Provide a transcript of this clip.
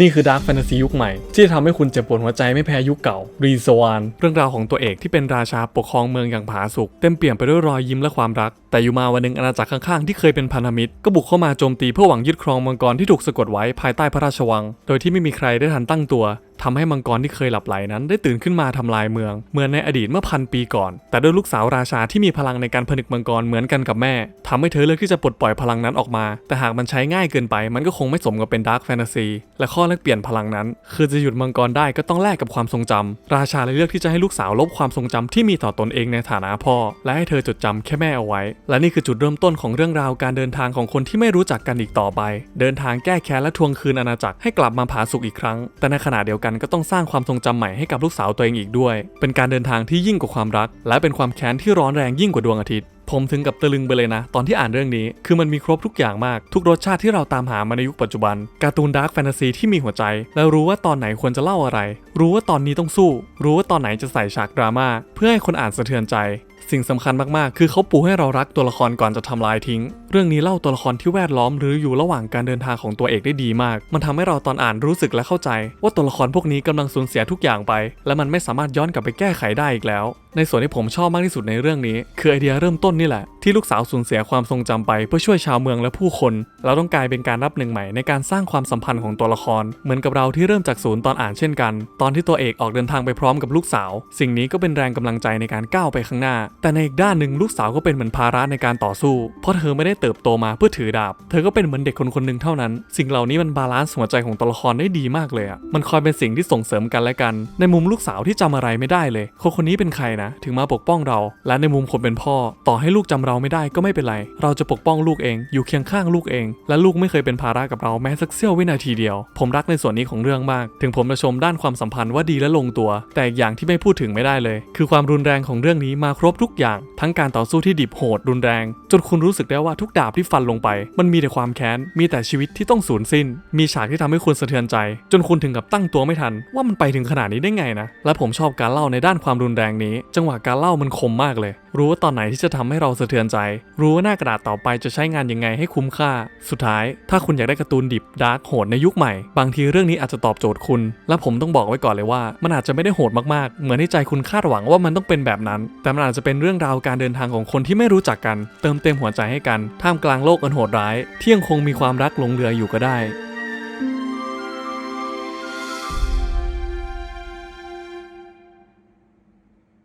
นี่คือดาร์คแฟนตาซียุคใหม่ ที่จะทำให้คุณเจ็บปวดหัวใจไม่แพ้ยุคเก่า รีสวานเรื่องราวของตัวเอกที่เป็นราชาปกครองเมืองอย่างผาสุกเต็มเปี่ยมไปด้วยรอยยิ้มและความรัก แต่อยู่มาวันหนึ่งอาณาจักรข้างๆ ที่เคยเป็นพันธมิตร ก็บุกเข้ามาโจมตีเพื่อหวังยึดครองมังกรที่ถูกสะกดไว้ภายใต้พระราชวัง โดยที่ไม่มีใครได้ทันตั้งตัว ทำให้มังกรที่เคยหลับไหลนั้นได้ตื่นขึ้นมาทำลายเมือง เหมือนในอดีตเมื่อพันปีก่อน แต่ด้วยลูกสาวราชาที่มีพลังในการผนึกมังกรเหมือนกันกับแม่ทำให้เธอเลือกที่จะปลดปล่อยพลังนั้นออกมา แต่หากมันใช้ง่ายเกินไปมันก็คงไม่สมกับเป็นดาร์ f แฟนตาซีและข้อแลกเปลี่ยนพลังนั้น คือจะหยุดมังกรได้ก็ต้องแลกกับความทรงจำราชาเลยเลือกที่จะให้ลูกสาวลบความทรงจำที่มีต่อตนเองในฐานะพ่อ และให้เธอจดจำแค่แม่เอาไว้ และนี่คือจุดเริ่มต้นของเรื่องราวการเดินทางของคนที่ไม่รู้จักกันอีกต่อไป เดินทางแก้แค้นและทวงคืนอาณาจักรให้กลับมาผาสุกอีกครั้งแต่ในขณะเดียวกันก็ต้องสร้างความทรงจำใหม่ให้กับลูกสาวตัวเองอีกด้วย เป็นการเดินทางที่ยิ่งกว่าความรัก และเป็นความแค้นที่ร้อนแรงยิ่งกว่าดวงอาทิตย์ผมถึงกับตะลึงไปเลยนะ ตอนที่อ่านเรื่องนี้ คือมันมีครบทุกอย่างมาก ทุกรสชาติที่เราตามหามาในยุคปัจจุบัน การ์ตูนดาร์กแฟนตาซีที่มีหัวใจ แล้วรู้ว่าตอนไหนควรจะเล่าอะไร รู้ว่าตอนนี้ต้องสู้ รู้ว่าตอนไหนจะใส่ฉากดราม่าเพื่อให้คนอ่านสะเทือนใจ สิ่งสำคัญมากๆ คือเขาปูให้เรารักตัวละครก่อนจะทำลายทิ้ง เรื่องนี้เล่าตัวละครที่แวดล้อมหรืออยู่ระหว่างการเดินทางของตัวเอกได้ดีมาก มันทำให้เราตอนอ่านรู้สึกและเข้าใจ ว่าตัวละครพวกนี้กำลังสูญเสียทุกอย่างไป และมันไม่สามารถย้อนกลับไปแก้ไขได้อีกแล้ว ในส่วนที่ผมชอบมากที่สุดในเรื่องนี้ คือไอเดียเริ่มต้นนี่แหละ ที่ลูกสาวสูญเสียความทรงจำไปเพื่อช่วยชาวเมืองและผู้คนแล้วต้องกลายเป็นการรับหนึ่งใหม่ในการสร้างความสัมพันธ์ของตัวละคร เหมือนกับเราที่เริ่มจากศูนย์ตอนอ่านเช่นกัน ตอนที่ตัวเอกออกเดินทางไปพร้อมกับลูกสาว สิ่งนี้ก็เป็นแรงกำลังใจในการก้าวไปข้างหน้าแต่ในอีกด้านหนึ่งลูกสาวก็เป็นเหมือนภาระในการต่อสู้ เพราะเธอไม่ได้เติบโตมาเพื่อถือดาบ เธอก็เป็นเหมือนเด็กคนคนหนึ่งเท่านั้น สิ่งเหล่านี้มันบาลานซ์หัวใจของตัวละครได้ดีมากเลยอะมันคอยเป็นสิ่งที่ส่งเสริมกันและกัน ในมุมลูกสาวที่จำอะไรไม่ได้เลยคนคนนี้เป็นใครนะ ถึงมาปกป้องเรา และในมุมคนเป็นพ่อ ต่อให้ลูกจำเราไม่ได้ก็ไม่เป็นไร เราจะปกป้องลูกเอง อยู่เคียงข้างลูกเอง และลูกไม่เคยเป็นภาระกับเราแม้สักเสี้ยววินาทีเดียว ผมรักในส่วนนี้ของเรื่องมาก ถึงผมจะชมด้านความสัมพันธ์ว่าดีและลงตัว แต่อีกอย่างที่ไม่พูดถึงไม่ได้เลย คือความรุนแรงของเรื่องนี้มาครบทุกอย่าง ทั้งการต่อสู้ที่ดิบโหดรุนแรง จนคุณรู้สึกได้ว่าทุกดาบที่ฟันลงไป มันมีแต่ความแค้น มีแต่ชีวิตที่ต้องสูญสิ้น มีฉากที่ทำให้คุณสะเทือนใจ จนคุณถึงกับตั้งตัวไม่ทัน ว่ามันไปถึงขนาดนี้ได้ไงนะ และผมชอบการเล่าในด้านความรุนแรงนี้ จังหวะการเล่ามันคมมากเลย รู้ว่าตอนไหนที่จะทำให้เราสะเทือนใจ รู้ว่าหน้ากระดาษต่อไปจะใช้งานยังไงให้คุ้มค่า สุดท้าย ถ้าคุณอยากได้การ์ตูนดิบดาร์กโหดในยุคใหม่ บางทีเรื่องนี้อาจจะตอบโจทย์คุณ และผมต้องบอกไว้ก่อนเลยว่า มันอาจจะไม่ได้โหดมากๆ เหมือนที่ใจคุณคาดหวังว่ามันต้องเป็นแบบนั้น แต่มันอาจจะเป็นเรื่องราวการเดินทางของคนที่ไม่รู้จักกัน เติมเต็มหัวใจให้กัน ท่ามกลางโลกอันโหดร้าย ที่ยังคงมีความรักหลงเหลืออยู่ก็ได้